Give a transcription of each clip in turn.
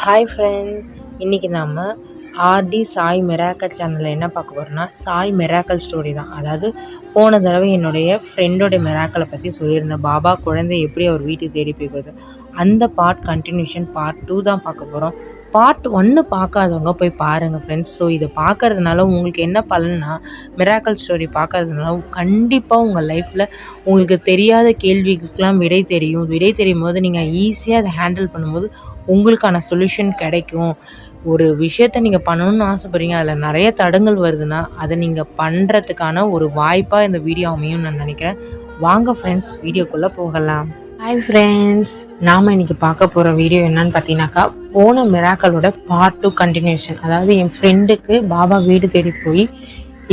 Hi friends இன்றைக்கி நாம் RT Sai மெராக்கல் சேனலில் என்ன பார்க்க போகிறோம்னா சாய் மெராக்கல் ஸ்டோரி தான். அதாவது போன தடவை என்னுடைய ஃப்ரெண்டோடைய மெராக்கலை பற்றி சொல்லியிருந்தேன். பாபா குழந்தை எப்படி அவர் வீட்டுக்கு தேடி போய் கொடுத்து அந்த பார்ட் கண்டினியூஷன் பார்ட் டூ தான் பார்க்க போகிறோம் பார்ட் ஒன்று பார்க்காதவங்க போய் பாருங்கள் ஃப்ரெண்ட்ஸ் ஸோ இதை பார்க்கறதுனால உங்களுக்கு என்ன பலன்னா மிராக்கல் ஸ்டோரி பார்க்கறதுனால கண்டிப்பாக உங்கள் லைஃப்பில் உங்களுக்கு தெரியாத கேள்விக்கெலாம் விடை தெரியும். விடை தெரியும் போது நீங்கள் ஈஸியாக அதை ஹேண்டில் பண்ணும்போது உங்களுக்கான சொல்யூஷன் கிடைக்கும். ஒரு விஷயத்த நீங்கள் பண்ணணும்னு ஆசைப்பட்றீங்க அதில் நிறைய தடங்கள் வருதுன்னா அதை நீங்கள் பண்ணுறதுக்கான ஒரு வாய்ப்பாக இந்த வீடியோ அமையும்னு நான் நினைக்கிறேன். வாங்க ஃப்ரெண்ட்ஸ் வீடியோக்குள்ளே போகலாம். ஹாய் ஃப்ரெண்ட்ஸ் நாம் இன்னைக்கு பார்க்க போகிற வீடியோ என்னன்னு பார்த்தீங்கன்னாக்கா போன மிராக்களோட பார்ட் டூ கண்டினியூஷன் அதாவது என் ஃப்ரெண்டுக்கு பாபா வீடு தேடி போய்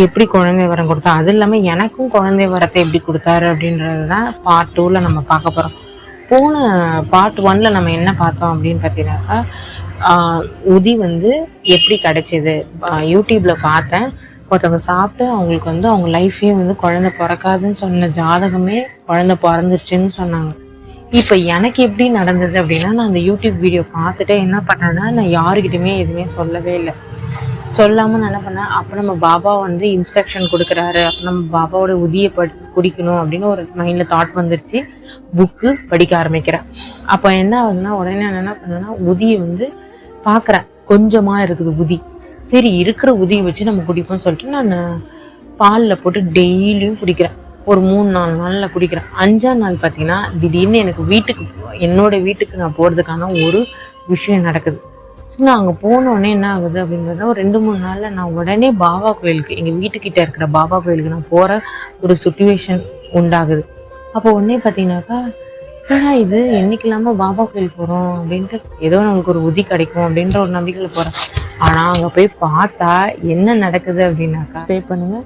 எப்படி குழந்தை வரம் கொடுத்தா அது இல்லாமல் எனக்கும் குழந்தை வரத்தை எப்படி கொடுத்தாரு அப்படின்றது தான் பார்ட் டூவில் நம்ம பார்க்க போகிறோம் போன பார்ட் ஒன்ல நம்ம என்ன பார்த்தோம் அப்படின்னு பார்த்தீங்கன்னாக்கா உதி வந்து எப்படி கிடைச்சிது? யூடியூப்பில் யூடியூப்ல பார்த்தேன். ஒருத்தவங்க சாப்பிட்டு அவங்களுக்கு வந்து அவங்க லைஃபே வந்து குழந்தை பிறக்காதுன்னு சொன்ன ஜாதகமே குழந்தை பிறந்துருச்சுன்னு சொன்னாங்க. இப்போ எனக்கு எப்படி நடந்தது அப்படின்னா நான் அந்த யூடியூப் வீடியோ பார்த்துட்டு என்ன பண்ணேன்னா நான் யாருக்கிட்டையுமே எதுவுமே சொல்லவே இல்லை. சொல்லாமல் நான் என்ன பண்ணேன் அப்போ நம்ம பாபா வந்து இன்ஸ்ட்ரக்ஷன் கொடுக்குறாரு அப்போ நம்ம பாபாவோட உதியை படி குடிக்கணும் அப்படின்னு ஒரு மைண்டில் தாட் வந்துருச்சு. புக்கு படிக்க ஆரம்பிக்கிறேன். அப்போ என்ன ஆகுதுன்னா உடனே நான் என்ன பண்ணேன்னா உதியை வந்து பார்க்குறேன். கொஞ்சமாக இருக்குது உதி. சரி இருக்கிற உதியை வச்சு நம்ம குடிப்போம்னு சொல்லிட்டு நான் பாலில் போட்டு டெய்லியும் குடிக்கிறேன். ஒரு மூணு நாலு நாளில் குடிக்கிறேன். அஞ்சாம் நாள் பார்த்தீங்கன்னா திடீர்னு எனக்கு வீட்டுக்கு என்னோட வீட்டுக்கு நான் போகிறதுக்கான ஒரு விஷயம் நடக்குது. ஸோ நான் அங்கே போன உடனே என்ன ஆகுது அப்படிங்கிறத ஒரு ரெண்டு மூணு நாளில் நான் உடனே பாபா கோயிலுக்கு எங்கள் வீட்டுக்கிட்ட இருக்கிற பாபா கோயிலுக்கு நான் போகிற ஒரு சுச்சுவேஷன் உண்டாகுது. அப்போ உடனே பார்த்தீங்கன்னாக்கா ஏன்னா இது? என்னைக்கு இல்லாமல் பாபா கோயில் போகிறோம் அப்படின்ட்டு ஏதோ நமக்கு ஒரு உதி கிடைக்கும் அப்படின்ற ஒரு நம்பிக்கையில் போகிறேன் ஆனால் அங்கே போய் பார்த்தா என்ன நடக்குது அப்படின்னாக்கா ஸ்டே பண்ணுங்கள்